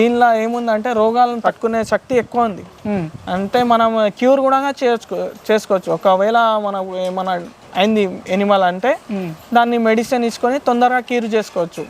దీనిలో ఏముందంటే రోగాలను తట్టుకునే శక్తి ఎక్కువ ఉంది. అంటే మనం క్యూర్ కూడా చేసుకో చేసుకోవచ్చు. ఒకవేళ మనకు ఏమైనా అయింది ఎనిమల్ అంటే దాన్ని మెడిసిన్ ఇచ్చుకొని తొందరగా క్యూర్ చేసుకోవచ్చు.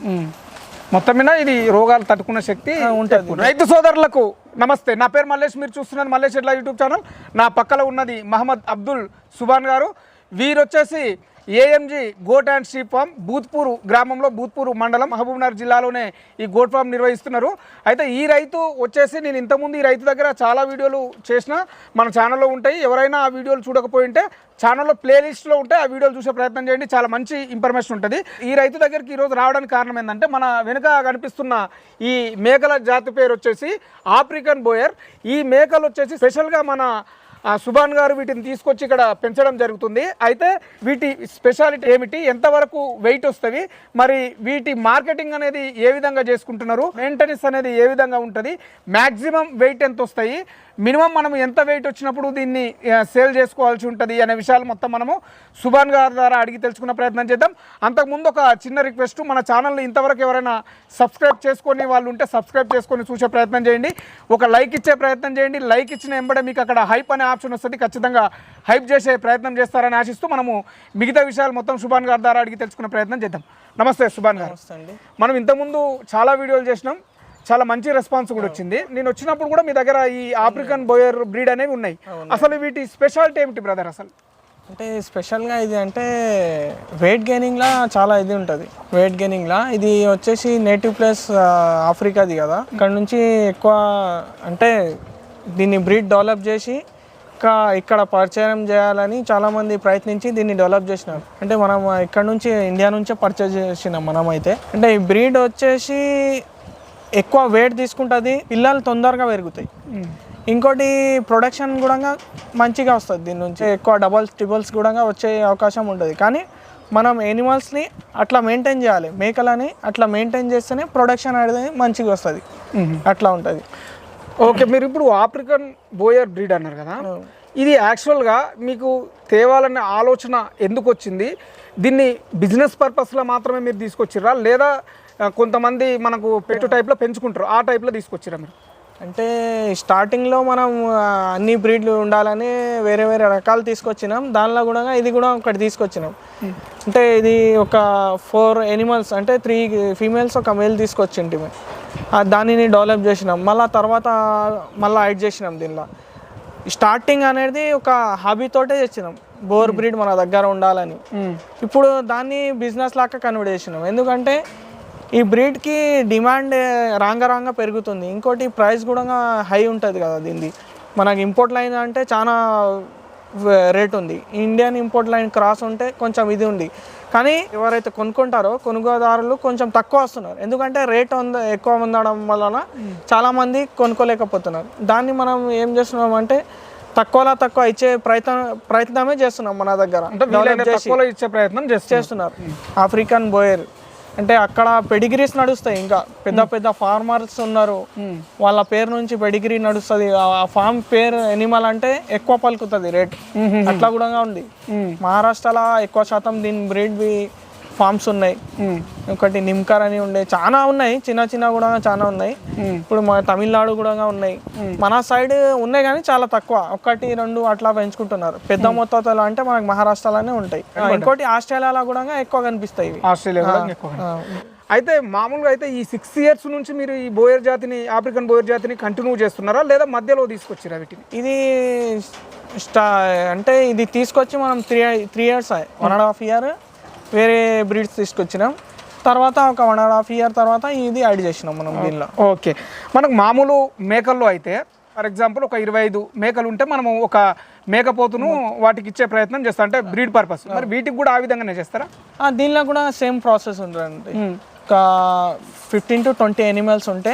మొత్తం మీద ఇది రోగాలు తట్టుకునే శక్తి ఉంటుంది. రైతు సోదరులకు నమస్తే. నా పేరు మల్లేష్. మీరు చూస్తున్నది మల్లేష్ ఎట్లా యూట్యూబ్ ఛానల్. నా పక్కన ఉన్నది మహమ్మద్ అబ్దుల్ సుబాన్ గారు. వీరు వచ్చేసి AMG goat and sheep farm Bhoothpur గ్రామంలో బూత్పూర్ మండలం మహబూబ్నగర్ జిల్లాలోనే ఈ గోట్ ఫామ్ నిర్వహిస్తున్నారు. అయితే ఈ రైతు వచ్చేసి నేను ఇంతకుముందు ఈ రైతు దగ్గర చాలా వీడియోలు చేసిన మన ఛానల్లో ఉంటాయి. ఎవరైనా ఆ వీడియోలు చూడకపోయి ఉంటే ఛానల్లో ప్లేలిస్ట్లో ఉంటే ఆ వీడియోలు చూసే ప్రయత్నం చేయండి. చాలా మంచి ఇన్ఫర్మేషన్ ఉంటుంది. ఈ రైతు దగ్గరికి ఈరోజు రావడానికి కారణం ఏంటంటే మన వెనుక కనిపిస్తున్న ఈ మేకల జాతి పేరు వచ్చేసి ఆఫ్రికన్ బోయర్. ఈ మేకలు వచ్చేసి స్పెషల్గా మన సుభాన్ గారు వీటిని తీసుకొచ్చి ఇక్కడ పెంచడం జరుగుతుంది. అయితే వీటి స్పెషాలిటీ ఏమిటి? ఎంతవరకు వెయిట్ వస్తుంది? మరి వీటి మార్కెటింగ్ అనేది ఏ విధంగా చేసుకుంటున్నారు? మెయింటెనెన్స్ అనేది ఏ విధంగా ఉంటుంది? మ్యాక్సిమం వెయిట్ ఎంత వస్తాయి మినిమం మనం ఎంత వెయిట్ వచ్చినప్పుడు దీన్ని సేల్ చేసుకోవాల్సి ఉంటుంది అనే విషయాలు మొత్తం మనము సుభాన్ గారి ద్వారా అడిగి తెలుసుకున్న ప్రయత్నం చేద్దాం. అంతకుముందు ఒక చిన్న రిక్వెస్ట్ మన ఛానల్ని ఇంతవరకు ఎవరైనా సబ్స్క్రైబ్ చేసుకొని వాళ్ళు ఉంటే సబ్స్క్రైబ్ చేసుకొని చూసే ప్రయత్నం చేయండి. ఒక లైక్ ఇచ్చే ప్రయత్నం చేయండి. లైక్ ఇచ్చిన వెంబడే మీకు అక్కడ హైప్ అనే ఆప్షన్ వస్తుంది. ఖచ్చితంగా హైప్ చేసే ప్రయత్నం చేస్తారని ఆశిస్తూ మనము మిగతా విషయాలు మొత్తం సుభాన్ గారి ద్వారా అడిగి తెలుసుకునే ప్రయత్నం చేద్దాం. నమస్తే సుభాన్ గారు. మనం ఇంతకుముందు చాలా వీడియోలు చేసినాం. చాలా మంచి రెస్పాన్స్ కూడా వచ్చింది. నేను వచ్చినప్పుడు కూడా మీ దగ్గర ఈ ఆఫ్రికన్ బోయర్ బ్రీడ్ అనేవి ఉన్నాయి. అసలు వీటి స్పెషాలిటీ ఏమిటి బ్రదర్ అసలు? అంటే స్పెషల్గా ఇది అంటే వెయిట్ గెయినింగ్లా చాలా ఇది ఉంటుంది. వెయిట్ గెయినింగ్లా ఇది వచ్చేసి నేటివ్ ప్లేస్ ఆఫ్రికాది కదా. ఇక్కడ నుంచి ఎక్కువ అంటే దీన్ని బ్రీడ్ డెవలప్ చేసి ఇంకా ఇక్కడ పరిచయం చేయాలని చాలామంది ప్రయత్నించి దీన్ని డెవలప్ చేసినారు. అంటే మనం ఇక్కడ నుంచి ఇండియా నుంచే పర్చేజ్ చేసినాం మనం అయితే అంటే ఈ బ్రీడ్ వచ్చేసి ఎక్కువ వెయిట్ తీసుకుంటుంది పిల్లలు తొందరగా పెరుగుతాయి. ఇంకోటి ప్రొడక్షన్ కూడా మంచిగా వస్తుంది దీని నుంచి. ఎక్కువ డబల్స్ ట్రిబుల్స్ కూడా వచ్చే అవకాశం ఉంటుంది. కానీ మనం ఎనిమల్స్ని అట్లా మెయింటైన్ చేయాలి. మేకలని అట్లా మెయింటైన్ చేస్తేనే ప్రొడక్షన్ అనేది మంచిగా వస్తుంది. అట్లా ఉంటుంది. ఓకే మీరు ఇప్పుడు ఆఫ్రికన్ బోయర్ బ్రీడ్ అన్నారు కదా. ఇది యాక్చువల్గా మీకు తేవాలనే ఆలోచన ఎందుకు వచ్చింది? దీన్ని బిజినెస్ పర్పస్లో మాత్రమే మీరు తీసుకొచ్చిర్రా? లేదా కొంతమంది మనకు పెట్టు టైప్లో పెంచుకుంటారు ఆ టైప్లో తీసుకొచ్చిరా మీరు? అంటే స్టార్టింగ్లో మనం అన్ని బ్రీడ్లు ఉండాలని వేరే వేరే రకాలు తీసుకొచ్చినాం. దానిలో కూడా ఇది కూడా ఒకటి తీసుకొచ్చినాం. అంటే ఇది ఒక ఫోర్ ఎనిమల్స్ అంటే త్రీ ఫీమేల్స్ ఒక మేల్ తీసుకొచ్చింటి దానిని డెవలప్ చేసినాం. మళ్ళీ తర్వాత మళ్ళీ యాడ్ చేసినాం దీనిలో. స్టార్టింగ్ అనేది ఒక హాబీతోటే చేసినాం. బోర్ బ్రీడ్ మన దగ్గర ఉండాలని. ఇప్పుడు దాన్ని బిజినెస్ లాగా కన్వర్ట్ చేసినాం. ఎందుకంటే ఈ బ్రీడ్కి డిమాండ్ రాంగ రాంగ పెరుగుతుంది. ఇంకోటి ప్రైస్ కూడా హై ఉంటుంది కదా దీనిది. మనకి ఇంపోర్ట్ లైన్ అంటే చాలా రేట్ ఉంది. ఇండియన్ ఇంపోర్ట్ లైన్ క్రాస్ ఉంటే కొంచెం ఇది ఉంది. కానీ ఎవరైతే కొనుక్కుంటారో కొనుగోదారులు కొంచెం తక్కువ వస్తున్నారు. ఎందుకంటే రేట్ ఉంద ఎక్కువ ఉండడం వలన చాలామంది కొనుక్కోలేకపోతున్నారు. దాన్ని మనం ఏం చేస్తున్నాం అంటే తక్కువలో తక్కువ ఇచ్చే ప్రయత్నం ప్రయత్నమే చేస్తున్నాం మన దగ్గర. ఇచ్చే ప్రయత్నం చేస్తున్నారు. African Boer. అంటే అక్కడ పెడిగ్రీస్ నడుస్తాయి ఇంకా. పెద్ద పెద్ద ఫార్మర్స్ ఉన్నారు. వాళ్ళ పేరు నుంచి పెడిగ్రీ నడుస్తుంది. ఆ ఫామ్ పేరు ఎనిమల్ అంటే ఎక్కువ పలుకుతుంది రేట్. అట్లా కూడా ఉంది. మహారాష్ట్రలో ఎక్కువ శాతం దీని బ్రీడ్ ఫార్మ్స్ ఉన్నాయి. ఒకటి నిమ్కర్ అని ఉండే చాలా ఉన్నాయి. చిన్న చిన్న కూడా చాలా ఉన్నాయి. ఇప్పుడు మా తమిళనాడు కూడా ఉన్నాయి. మన సైడ్ ఉన్నాయి కానీ చాలా తక్కువ. ఒకటి రెండు అట్లా పెంచుకుంటున్నారు. పెద్ద మొత్తాలు అంటే మనకి మహారాష్ట్రలోనే ఉంటాయి. ఇంకోటి ఆస్ట్రేలియాలో కూడా ఎక్కువ కనిపిస్తాయి. ఆస్ట్రేలియా అయితే మామూలుగా అయితే ఈ సిక్స్ ఇయర్స్ నుంచి మీరు ఈ బోయర్ జాతిని ఆఫ్రికన్ బోయర్ జాతిని కంటిన్యూ చేస్తున్నారా? లేదా మధ్యలో తీసుకొచ్చిరా వీటిని? ఇది స్టా అంటే ఇది తీసుకొచ్చి మనం three three years one and half year వేరే బ్రీడ్స్ తీసుకొచ్చినాం. తర్వాత ఒక వన్ అండ్ హాఫ్ ఇయర్ తర్వాత ఇది యాడ్ చేసినాం మనం దీనిలో. ఓకే. మనకు మామూలు మేకల్లో అయితే ఫర్ ఎగ్జాంపుల్ ఒక ఇరవై ఐదు మేకలు ఉంటే మనము ఒక మేకపోతును వాటికి ఇచ్చే ప్రయత్నం చేస్తాం. అంటే బ్రీడ్ పర్పస్. మరి వీటికి కూడా ఆ విధంగానే చేస్తారా? ఆ, దీనిలో కూడా సేమ్ ప్రాసెస్ ఉంటుంది ఒక ఫిఫ్టీన్ టు ట్వంటీ ఎనిమల్స్ ఉంటే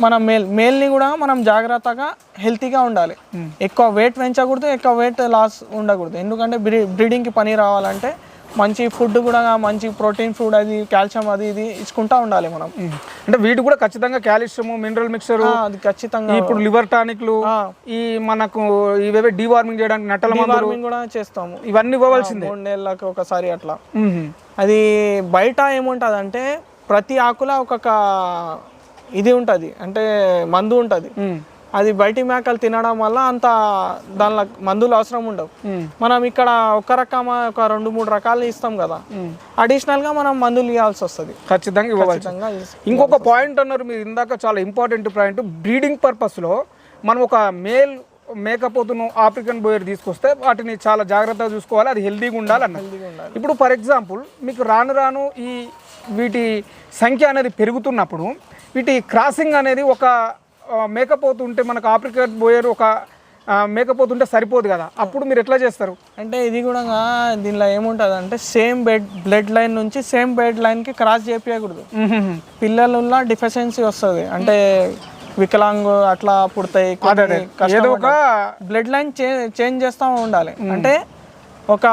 మన మేల్ మేల్ని కూడా మనం జాగ్రత్తగా హెల్తీగా ఉండాలి. ఎక్కువ వెయిట్ పెంచకూడదు ఎక్కువ వెయిట్ లాస్ ఉండకూడదు. ఎందుకంటే బ్రీ బ్రీడింగ్కి పని రావాలంటే మంచి ఫుడ్ కూడా మంచి ప్రోటీన్ ఫుడ్ అది కాల్షియం అది ఇది ఇచ్చుకుంటా ఉండాలి మనం. అంటే వీటి కూడా ఖచ్చితంగా కాల్షియం మినరల్ మిక్చర్ ఆ, అది ఖచ్చితంగా ఇప్పుడు లివర్ టానిక్లు. ఈ మనకు ఇవేవే డీవార్మింగ్ చేయడానికి నట్టల ఫార్మింగ్ కూడా చేస్తాము. ఇవన్నీ ఇవ్వవలసిందే. మూడు నెలలకు ఒకసారి అట్లా. అది బయట ఏముంటుంది అంటే ప్రతి ఆకుల ఒక్కొక్క ఇది ఉంటుంది. అంటే మందు ఉంటుంది. అది బయటి మేకలు తినడం వల్ల అంత దానిలో మందులు అవసరం ఉండవు. మనం ఇక్కడ ఒక రకం ఒక రెండు మూడు రకాలు ఇస్తాం కదా. అడిషనల్గా మనం మందులు ఇవ్వాల్సి వస్తుంది. ఖచ్చితంగా ఇంకొక పాయింట్ అన్నారు మీరు ఇందాక చాలా ఇంపార్టెంట్ పాయింట్. బ్రీడింగ్ పర్పస్లో మనం ఒక మేల్ మేకపోతును ఆఫ్రికన్ బోయర్ తీసుకొస్తే వాటిని చాలా జాగ్రత్తగా చూసుకోవాలి అది హెల్దీగా ఉండాలి అన్న ఇప్పుడు ఫర్ ఎగ్జాంపుల్ మీకు రాను రాను ఈ వీటి సంఖ్య అనేది పెరుగుతున్నప్పుడు వీటి క్రాసింగ్ అనేది ఒక మేకపోతు ఉంటే మనకు ఆఫ్రికన్ బోయర్ ఒక ఆ, మేకపోతు ఉంటే సరిపోదు కదా. అప్పుడు మీరు ఎట్లా చేస్తారు? అంటే ఇది కూడా దీనిలో ఏముంటుంది అంటే సేమ్ బెడ్ బ్లడ్ లైన్ నుంచి సేమ్ బెడ్ లైన్కి క్రాస్ చేపించకూడదు పిల్లలలో డిఫిషియన్సీ వస్తుంది. అంటే వికలాంగ్ అట్లా పుడతాయి ఏదో ఒక బ్లడ్ లైన్ చేంజ్ చేస్తూ ఉండాలి. అంటే ఒక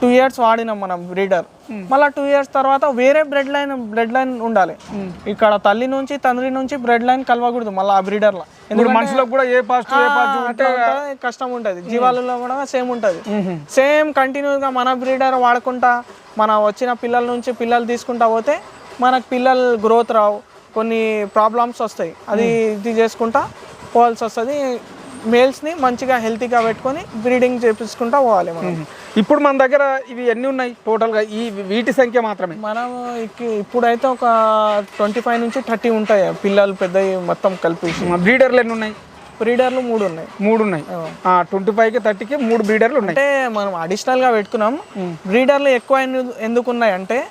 టూ ఇయర్స్ వాడినాం మనం బ్రీడర్ మళ్ళీ టూ ఇయర్స్ తర్వాత వేరే బ్లడ్ లైన్ బ్లడ్ లైన్ ఉండాలి. ఇక్కడ తల్లి నుంచి తండ్రి నుంచి బ్లడ్ లైన్ కలవకూడదు మళ్ళీ ఆ బ్రీడర్లో ఇప్పుడు మనుషులకు కూడా ఏ కష్టం ఉంటుంది. జీవాలలో కూడా సేమ్ ఉంటుంది. సేమ్ కంటిన్యూగా మన బ్రీడర్ వాడుకుంటా మన వచ్చిన పిల్లల నుంచి పిల్లలు తీసుకుంటా పోతే మనకు పిల్లలు గ్రోత్ రావు. కొన్ని ప్రాబ్లమ్స్ వస్తాయి. అది ఇది చేసుకుంటా పోవాల్సి వస్తుంది. మేల్స్ని మంచిగా హెల్తీగా పెట్టుకొని బ్రీడింగ్ చేపించుకుంటా పోవాలి మనం. ఇప్పుడు మన దగ్గర ఇవి ఎన్ని ఉన్నాయి టోటల్గా? ఈ వీటి సంఖ్య మాత్రమే. మనం ఇప్పుడైతే ఒక ట్వంటీ ఫైవ్ నుంచి థర్టీ ఉంటాయి. పిల్లలు పెద్దవి మొత్తం కలిపేసి. బ్రీడర్లు ఎన్ని ఉన్నాయి? బ్రీడర్లు మూడు ఉన్నాయి. మూడు ఉన్నాయి. ట్వంటీ ఫైవ్కి థర్టీకి మూడు బ్రీడర్లు ఉన్నాయి. అంటే మనం అడిషనల్గా పెట్టుకున్నాం బ్రీడర్లు ఎక్కువ ఎందు- ఎందుకు ఉన్నాయి అంటే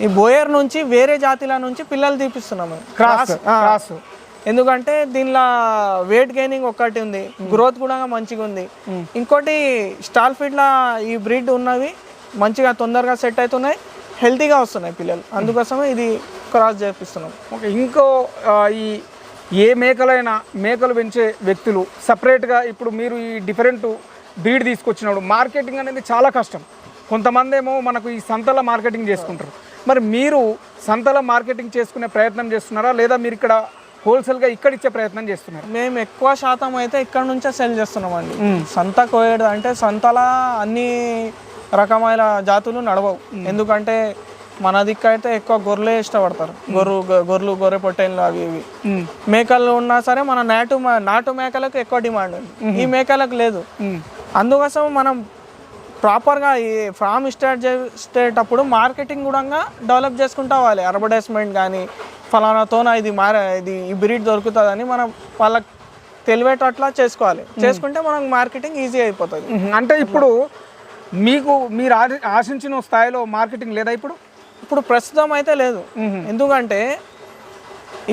ఈ బోయర్ నుంచి వేరే జాతిల నుంచి పిల్లలు తీపిస్తున్నాము. Cross cross. ఎందుకంటే దీనిలో వెయిట్ గెయినింగ్ ఒకటి ఉంది. గ్రోత్ కూడా మంచిగా ఉంది. ఇంకోటి స్టాల్ ఫీడ్ లా ఈ బ్రీడ్ ఉన్నవి మంచిగా తొందరగా సెట్ అవుతున్నాయి. హెల్తీగా వస్తున్నాయి పిల్లలు. అందుకోసమే ఇది క్రాస్ చేపిస్తున్నాం. ఓకే ఇంకో ఈ ఏ మేకలైనా మేకలు పెంచే వ్యక్తులు సపరేట్గా ఇప్పుడు మీరు ఈ డిఫరెంట్ బ్రీడ్ తీసుకొచ్చినప్పుడు మార్కెటింగ్ అనేది చాలా కష్టం. కొంతమంది ఏమో మనకు ఈ సంతల మార్కెటింగ్ చేసుకుంటారు. మరి మీరు సంతల మార్కెటింగ్ చేసుకునే ప్రయత్నం చేస్తున్నారా? లేదా మీరు ఇక్కడ హోల్సేల్గా ఇక్కడ ఇచ్చే ప్రయత్నం చేస్తున్నారు. మేము ఎక్కువ శాతం అయితే ఇక్కడ నుంచే సెల్ చేస్తున్నామండి. సంత కోయడం అంటే సంతల అన్ని రకమైన జాతులు నడవవు. ఎందుకంటే మన దిక్కు అయితే ఎక్కువ గొర్రెలే ఇష్టపడతారు. గొర్రె గొర్రెలు గొర్రె పొట్టేళ్ళు అవి ఇవి. మేకలు ఉన్నా సరే మన నాటు నాటు మేకలకు ఎక్కువ డిమాండ్ ఉంది ఈ మేకలకు లేదు. అందుకోసం మనం ప్రాపర్గా ఈ ఫామ్ స్టార్ట్ చేసేటప్పుడు మార్కెటింగ్ కూడా డెవలప్ చేసుకుంటా అవ్వాలి అడ్వర్టైజ్మెంట్ కానీ ఫలానాతోన ఇది మార ఇది ఈ బ్రీడ్ దొరుకుతుందని మనం వాళ్ళకి తెలివేటట్లా చేసుకోవాలి. చేసుకుంటే మనకు మార్కెటింగ్ ఈజీ అయిపోతుంది. అంటే ఇప్పుడు మీకు మీరు ఆశ- ఆశించిన స్థాయిలో మార్కెటింగ్ లేదా ఇప్పుడు? ఇప్పుడు ప్రస్తుతం అయితే లేదు. ఎందుకంటే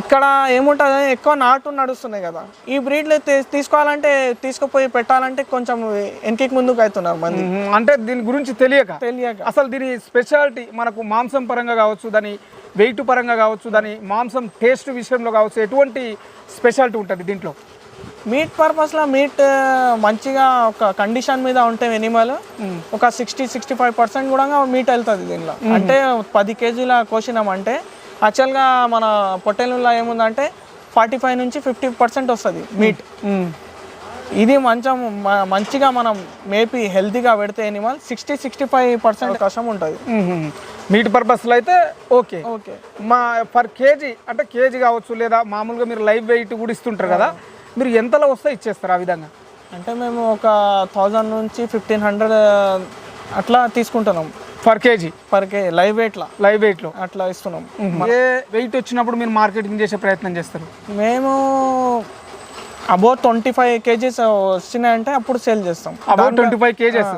ఇక్కడ ఏముంటుంది? ఎక్కువ నాటు నడుస్తున్నాయి కదా. ఈ బ్రీడ్లు తీసుకోవాలంటే తీసుకుపోయి పెట్టాలంటే కొంచెం వెనక్కి ముందుకు అవుతున్నారు మంది. అంటే దీని గురించి తెలియక. తెలియక. అసలు దీని స్పెషాలిటీ మనకు మాంసం పరంగా కావచ్చు దాని వెయిట్ పరంగా కావచ్చు దాని మాంసం టేస్ట్ విషయంలో కావచ్చు ఎటువంటి స్పెషాలిటీ ఉంటుంది దీంట్లో? మీట్ పర్పస్లో మీట్ మంచిగా ఒక కండిషన్ మీద ఉంటే ఎనిమల్ ఒక సిక్స్టీ సిక్స్టీ ఫైవ్ పర్సెంట్ కూడా మీట్ వెళ్తుంది దీనిలో. అంటే పది కేజీల కోసినామంటే యాక్చువల్గా మన పొట్టెలలో ఏముందంటే ఫార్టీ ఫైవ్ నుంచి ఫిఫ్టీ పర్సెంట్ వస్తుంది మీట్ ఇది మంచం మంచిగా మనం మేపి హెల్తీగా పెడితే animal sixty sixty five percent కష్టం ఉంటుంది. మీట్ పర్పస్లో అయితే ఓకే ఓకే మా పర్ కేజీ అంటే కేజీ కావచ్చు లేదా మామూలుగా మీరు లైవ్ వెయిట్ కూడా ఇస్తుంటారు కదా మీరు ఎంతలో వస్తే ఇచ్చేస్తారు ఆ విధంగా? అంటే మేము ఒక థౌజండ్ నుంచి ఫిఫ్టీన్ హండ్రెడ్ అట్లా తీసుకుంటున్నాం. Per KG per K live వెయిట్లా live వెయిట్లో అట్లా ఇస్తున్నాం. ఏ వెయిట్ వచ్చినప్పుడు మీరు మార్కెటింగ్ చేసే ప్రయత్నం చేస్తారు? మేము అబౌట్ ట్వంటీ ఫైవ్ కేజీస్ వచ్చినాయంటే అప్పుడు సేల్ చేస్తాం. అబౌట్ ట్వంటీ ఫైవ్ కేజెస్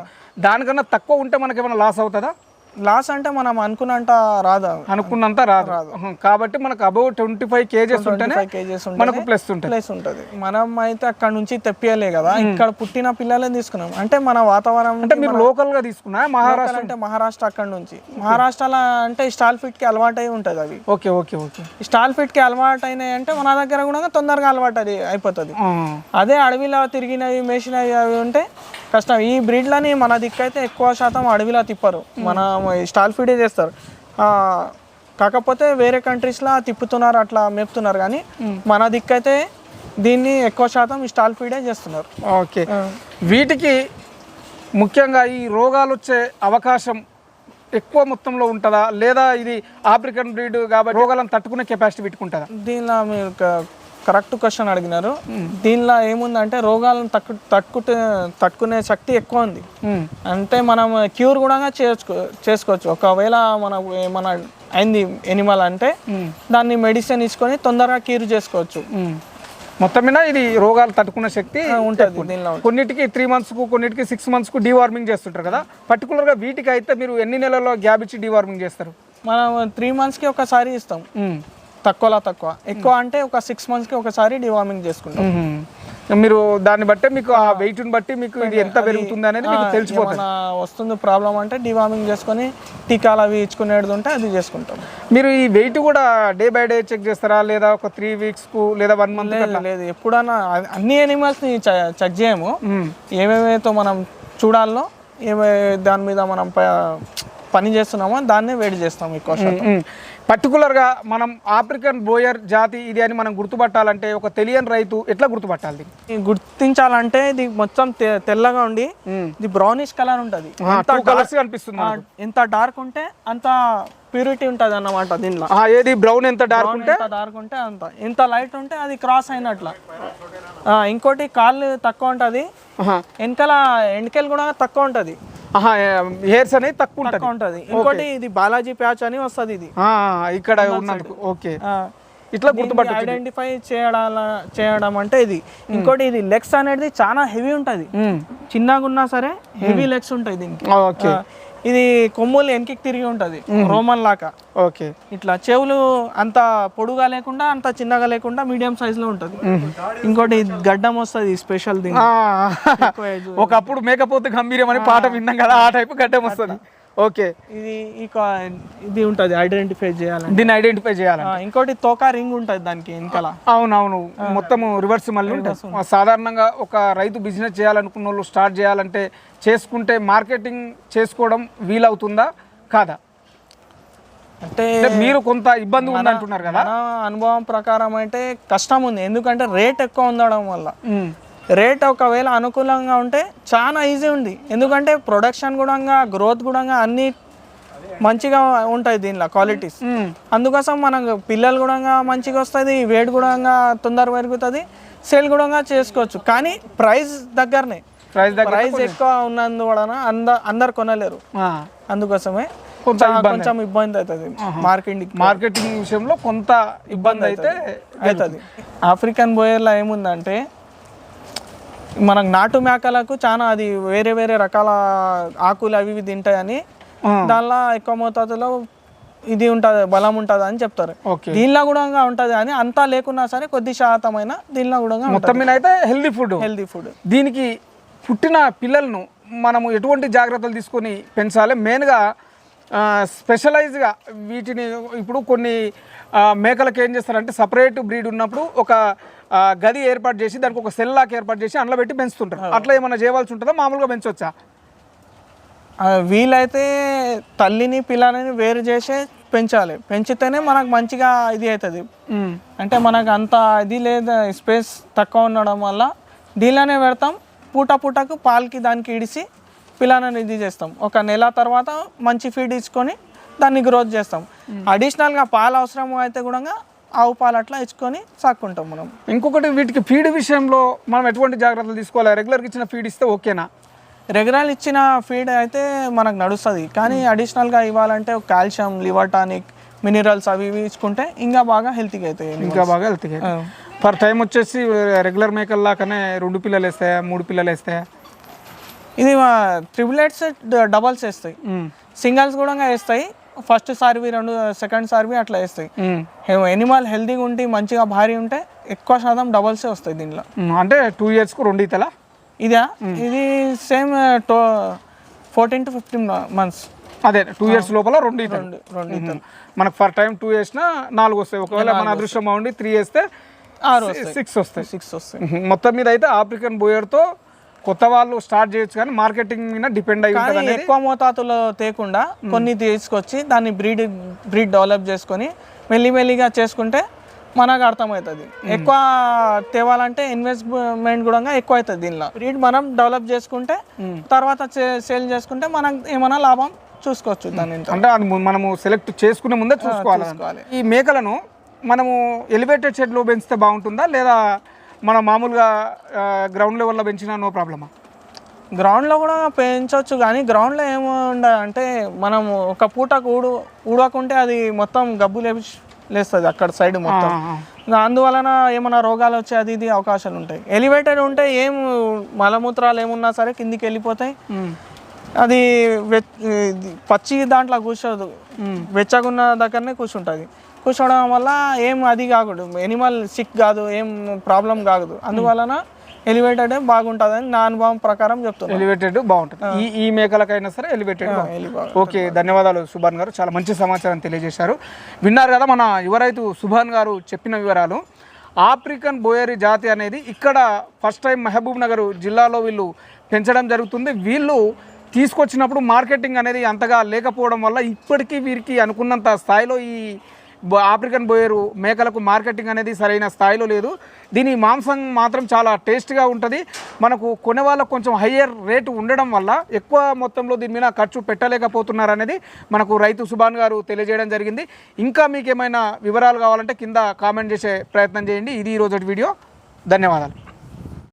దానికన్నా తక్కువ ఉంటే మనకి ఏమైనా లాస్ అవుతుందా? లాస్ అంటే మనం అనుకున్నంత రాదు. అనుకున్నంత రాదు. ఉహు. కాబట్టి మనకు అబౌవ్ ట్వంటీ ఫైవ్ కేజెస్ ఉంటేనే కేజీస్ మనకు ప్లస్ ఉంటుంది. ప్లేస్ ఉంటుంది. మనం అయితే అక్కడ నుంచి తెప్పియలే కదా. ఇక్కడ పుట్టిన పిల్లలే తీసుకున్నాం. అంటే మన వాతావరణం అంటే మీరు లోకల్గా తీసుకున్నా మహారాష్ట్ర అంటే మహారాష్ట్ర అక్కడ నుంచి. మహారాష్ట్రలో అంటే స్టాల్ ఫిట్కి అలవాటు అయి ఉంటుంది అవి. Okay okay okay. స్టాల్ ఫిట్కి అలవాటు అయినాయి అంటే మన దగ్గర కూడా తొందరగా అలవాటు అది అయిపోతుంది. అదే అడవిలో తిరిగినవి మేసినవి అవి ఉంటే కష్టం. ఈ బ్రీడ్లని మన దిక్కైతే ఎక్కువ శాతం అడవిలో తిప్పరు. మన స్టాల్ ఫీడే చేస్తారు. కాకపోతే వేరే కంట్రీస్లో తిప్పుతున్నారు అట్లా మేపుతున్నారు కానీ మన దిక్కైతే దీన్ని ఎక్కువ శాతం ఈ స్టాల్ ఫీడే చేస్తున్నారు. ఓకే. వీటికి ముఖ్యంగా ఈ రోగాలు వచ్చే అవకాశం ఎక్కువ మొత్తంలో ఉంటుందా? లేదా ఇది ఆఫ్రికన్ బ్రీడ్ కాబట్టి రోగాలను తట్టుకునే కెపాసిటీ పెట్టుకుంటుందా దీనిలో మీరు కరెక్ట్ క్వశ్చన్ అడిగినారు. దీనిలో ఏముందంటే రోగాలను తక్కు తట్టుకుంటే తట్టుకునే శక్తి ఎక్కువ ఉంది. అంటే మనం క్యూర్ కూడా చేసుకో చేసుకోవచ్చు. ఒకవేళ మనకు ఏమైనా అయింది ఎనిమల్ అంటే దాన్ని మెడిసిన్ ఇచ్చుకొని తొందరగా క్యూర్ చేసుకోవచ్చు. మొత్తం మీద ఇది రోగాలు తట్టుకునే శక్తి ఉంటుంది దీనిలో కొన్నిటికి త్రీ మంత్స్కు కొన్నిటికి సిక్స్ మంత్స్కు డీవార్మింగ్ చేస్తుంటారు కదా. పర్టికులర్గా వీటికి అయితే మీరు ఎన్ని నెలల్లో గ్యాప్ ఇచ్చి డీవార్మింగ్ చేస్తారు? మనం త్రీ మంత్స్కి ఒకసారి ఇస్తాం. తక్కువలా తక్కువ. ఎక్కువ అంటే ఒక సిక్స్ మంత్స్కి ఒకసారి డివార్మింగ్ చేసుకుంటాం. మ్మ్. మీరు దాన్ని బట్టే మీకు ఆ వెయిట్ని బట్టి మీకు ఇది ఎంత పెరుగుతుంది అనేది మీకు తెలిసిపోతుంది. వస్తుంది ప్రాబ్లం అంటే డివార్మింగ్ చేసుకొని టీకాలు అవి ఇచ్చుకునేది ఉంటే అది చేసుకుంటాం. మీరు ఈ వెయిట్ కూడా డే బై డే చెక్ చేస్తారా? లేదా ఒక త్రీ వీక్స్కు లేదా వన్ మంత్ లేదు ఎప్పుడన్నా అన్ని ఎనిమల్స్ని చెక్ చేయము. ఏమేమైతే మనం చూడాలో ఏమే దాని మీద మనం పని చేస్తున్నామో దాన్నే వేడి చేస్తాం ఎక్కువ. పర్టికులర్గా మనం ఆఫ్రికన్ బోయర్ జాతి ఇది అని మనం గుర్తుపట్టాలంటే ఒక తెలియని రైతు ఎట్లా గుర్తుపట్టాలి గుర్తించాలంటే ఇది మొత్తం తెల్లగా ఉండి ఇది బ్రౌనిష్ కలర్ ఉంటుంది. colours కనిపిస్తుంది. ఎంత డార్క్ ఉంటే అంత ప్యూరిటీ ఉంటుంది అన్నమాట దీనిలో ఏది బ్రౌన్ ఎంత డార్క్ ఎంత డార్క్ ఉంటే అంత. ఎంత లైట్ ఉంటే అది క్రాస్ అయినట్ల. ఇంకోటి కాళ్ళు తక్కువ ఉంటుంది. వెనకాల ఎండికలు కూడా తక్కువ ఉంటుంది. హెయిర్స్ అనేది తక్కువ ఉంటుంది. ఇంకోటి ఇది బాలాజీ ప్యాచ్ అని వస్తుంది ఇది. ఇక్కడ ఉన్నందుకు. ఓకే. ఇట్లా గుర్తుపట్ట ఐడెంటిఫై చేయడం చేయడం అంటే ఇది. ఇంకోటి ఇది లెగ్స్ అనేది చాలా హెవీ ఉంటుంది. చిన్నగా ఉన్నా సరే హెవీ లెగ్స్ ఉంటాయి దీనికి. ఓకే. ఇది కొమ్ములు వెనక్కి తిరిగి ఉంటుంది రోమన్ లాగా. ఓకే. ఇట్లా చెవులు అంత పొడుగా లేకుండా అంత చిన్నగా లేకుండా మీడియం సైజ్లో ఉంటుంది ఇంకోటి గడ్డం వస్తుంది స్పెషల్ దీని. ఒకప్పుడు మేకపోతే గంభీరం అని పాట విన్నాం కదా ఆ టైప్ గడ్డం వస్తుంది. ఓకే. ఇది ఇది ఉంటుంది ఐడెంటిఫై చేయాలని దీన్ని ఐడెంటిఫై చేయాలి ఇంకోటి తోక రింగ్ ఉంటుంది దానికి వెనకాల. అవునవును. మొత్తం రివర్స్ మళ్ళీ ఉంటుంది. సాధారణంగా ఒక రైతు బిజినెస్ చేయాలనుకున్న వాళ్ళు స్టార్ట్ చేయాలంటే చేసుకుంటే మార్కెటింగ్ చేసుకోవడం వీలవుతుందా? కాదా? అంటే మీరు కొంత ఇబ్బంది ఉంది అంటున్నారు కదా. అనుభవం ప్రకారం అయితే కష్టం ఉంది. ఎందుకంటే రేట్ ఎక్కువ ఉండడం వల్ల. రేట్ ఒకవేళ అనుకూలంగా ఉంటే చాలా ఈజీ ఉంది. ఎందుకంటే ప్రొడక్షన్ కూడా గ్రోత్ కూడా అన్ని మంచిగా ఉంటాయి దీనిలో క్వాలిటీస్ అందుకోసం మనకు పిల్లలు కూడా మంచిగా వస్తుంది వేడి కూడా తొందర పెరుగుతుంది సేల్ కూడా చేసుకోవచ్చు. కానీ ప్రైస్ దగ్గరనే. ప్రైస్ ప్రైస్ ఎక్కువ ఉన్నందువలన అంద అందరు కొనలేరు. అందుకోసమే కొంచెం ఇబ్బంది అవుతుంది మార్కెటింగ్ మార్కెటింగ్ విషయంలో కొంత ఇబ్బంది అయితే అవుతుంది. ఆఫ్రికన్ బోయర్లో ఏముందంటే మనకు నాటు మేకలకు చాలా అది వేరే వేరే రకాల ఆకులు అవి ఇవి తింటాయని. దానిలో ఎక్కువ మోతాదులో ఇది ఉంటుంది బలం ఉంటుంది అని చెప్తారు. దీనిలో కూడా ఉంటుంది అని అంతా లేకున్నా సరే కొద్ది శాతమైన దీనిలో కూడా మొత్తం మీద అయితే హెల్దీ ఫుడ్ హెల్దీ ఫుడ్ దీనికి పుట్టిన పిల్లలను మనము ఎటువంటి జాగ్రత్తలు తీసుకొని పెంచాలి? మెయిన్గా స్పెషలైజ్గా వీటిని ఇప్పుడు కొన్ని మేకలకు ఏం చేస్తారంటే సపరేట్ బ్రీడ్ ఉన్నప్పుడు ఒక గది ఏర్పాటు చేసి దానికి ఒక సెల్ లాక్ ఏర్పాటు చేసి అందులో పెట్టి పెంచుతుంటారు. అట్లా ఏమైనా చేయవలసి ఉంటుందా? మామూలుగా పెంచవచ్చా వీలైతే తల్లిని పిల్లని వేరు చేసే పెంచాలి. పెంచితేనే మనకు మంచిగా ఇది అవుతుంది అంటే మనకు అంత ఇది లేదు స్పేస్ తక్కువ ఉండడం వల్ల దీనిలోనే పెడతాం. పూట పూటకు పాలకి దానికి ఇడిసి పిల్లలని ఇది చేస్తాం. ఒక నెల తర్వాత మంచి ఫీడ్ ఇచ్చుకొని దాన్ని గ్రోత్ చేస్తాం. అడిషనల్గా పాలు అవసరం అయితే కూడా ఆవు పాలు అట్లా ఇచ్చుకొని సాక్కుంటాం మనం. ఇంకొకటి వీటికి ఫీడ్ విషయంలో మనం ఎటువంటి జాగ్రత్తలు తీసుకోవాలి? రెగ్యులర్గా ఇచ్చిన ఫీడ్ ఇస్తే ఓకేనా రెగ్యులర్ ఇచ్చిన ఫీడ్ అయితే మనకు నడుస్తుంది. కానీ అడిషనల్గా ఇవ్వాలంటే కాల్షియం లివర్ టానిక్ మినరల్స్ అవి ఇవి ఇచ్చుకుంటే ఇంకా బాగా హెల్తీగా అవుతాయి ఇంకా బాగా వెళ్తాయి పర్ టైం వచ్చేసి రెగ్యులర్ మేకల్ లాగానే రెండు పిల్లలు వేస్తాయా మూడు పిల్లలు వేస్తాయా ఇది త్రిబులెట్స్ డబల్స్ వేస్తాయి. సింగల్స్ కూడా వేస్తాయి. ఫస్ట్ సారివి రెండు సెకండ్ సారివి అట్లా వేస్తాయి. ఎనిమల్ హెల్తీగా ఉండి మంచిగా భారీ ఉంటే ఎక్కువ శాతం డబల్సే వస్తాయి దీనిలో. అంటే టూ ఇయర్స్కు రెండు ఇతలా ఇదా? ఇది same to fourteen to fifteen months అదే టూ ఇయర్స్ లోపల రెండు రెండు రెండు. మనకు ఫర్ టైం టూ వేసినా నాలుగు వస్తాయి. ఒకవేళ మన అదృష్టం బాగుండి త్రీ వేస్తే ఆరు సిక్స్ వస్తాయి. సిక్స్ వస్తాయి. మొత్తం మీద అయితే ఆఫ్రికన్ బోయర్తో కొత్త వాళ్ళు స్టార్ట్ చేయొచ్చు కానీ మార్కెటింగ్ మీద డిపెండ్ అయి ఉంటుంది కానీ ఎక్కువ మోతాదులో తేకుండా కొన్ని తీసుకొచ్చి దాన్ని బ్రీడ్ బ్రీడ్ డెవలప్ చేసుకొని మెల్లిమెల్లిగా చేసుకుంటే మనకు అర్థమవుతుంది. ఎక్కువ తేవాలంటే ఇన్వెస్ట్మెంట్ కూడా ఎక్కువ అవుతుంది దీనిలో. బ్రీడ్ మనం డెవలప్ చేసుకుంటే తర్వాత సేల్ చేసుకుంటే మనకు ఏమైనా లాభం చూసుకోవచ్చు దాని. అంటే మనము సెలెక్ట్ చేసుకునే ముందే చూసుకోవాలి చూసుకోవాలి. ఈ మేకలను మనము ఎలివేటెడ్ షెడ్లో పెంచితే బాగుంటుందా? లేదా మన మామూలుగా గ్రౌండ్ లెవెల్లో పెంచినా నో ప్రాబ్లమా గ్రౌండ్లో కూడా పెంచవచ్చు కానీ గ్రౌండ్లో ఏమి ఉండదు అంటే మనం ఒక పూటకు ఊడు ఊడకుంటే అది మొత్తం గబ్బు లేపి లేస్తుంది అక్కడ సైడ్ మొత్తం. అందువలన ఏమైనా రోగాలు వచ్చే అది ఇది అవకాశాలు ఉంటాయి. ఎలివేటెడ్ ఉంటే ఏం మలమూత్రాలు ఏమున్నా సరే కిందికి వెళ్ళిపోతాయి. అది పచ్చి దాంట్లో కూర్చోదు. వెచ్చగున్న దగ్గరనే కూర్చుంటుంది. కూర్చోవడం వల్ల ఏం అది కాకూడదు. ఎనిమల్ సిక్ కాదు ఏం ప్రాబ్లం కాదు అందువలన ఎలివేటెడ్ బాగుంటుందని నా అనుభవం ప్రకారం చెప్తున్నాను ఎలివేటెడ్ బాగుంటుంది. ఈ ఈ మేకలకైనా సరే ఎలివేటెడ్ ఓకే ధన్యవాదాలు సుభాన్ గారు. చాలా మంచి సమాచారం తెలియజేశారు. విన్నారు కదా మన యువ రైతు సుభాన్ గారు చెప్పిన వివరాలు. ఆఫ్రికన్ బోయరీ జాతి అనేది ఇక్కడ ఫస్ట్ టైం మహబూబ్ నగర్ జిల్లాలో వీళ్ళు పెంచడం జరుగుతుంది. వీళ్ళు తీసుకొచ్చినప్పుడు మార్కెటింగ్ అనేది అంతగా లేకపోవడం వల్ల ఇప్పటికీ వీరికి అనుకున్నంత స్థాయిలో ఈ ఆఫ్రికన్ బోయరు మేకలకు మార్కెటింగ్ అనేది సరైన స్థాయిలో లేదు. దీని మాంసం మాత్రం చాలా టేస్ట్గా ఉంటుంది. మనకు కొనే వాళ్ళకు కొంచెం హయ్యర్ రేటు ఉండడం వల్ల ఎక్కువ మొత్తంలో దీని మీద ఖర్చు పెట్టలేకపోతున్నారు అనేది మనకు రైతు సుభాన్ గారు తెలియజేయడం జరిగింది. ఇంకా మీకు ఏమైనా వివరాలు కావాలంటే కింద కామెంట్ చేసే ప్రయత్నం చేయండి. ఇది ఈరోజు వీడియో. ధన్యవాదాలు.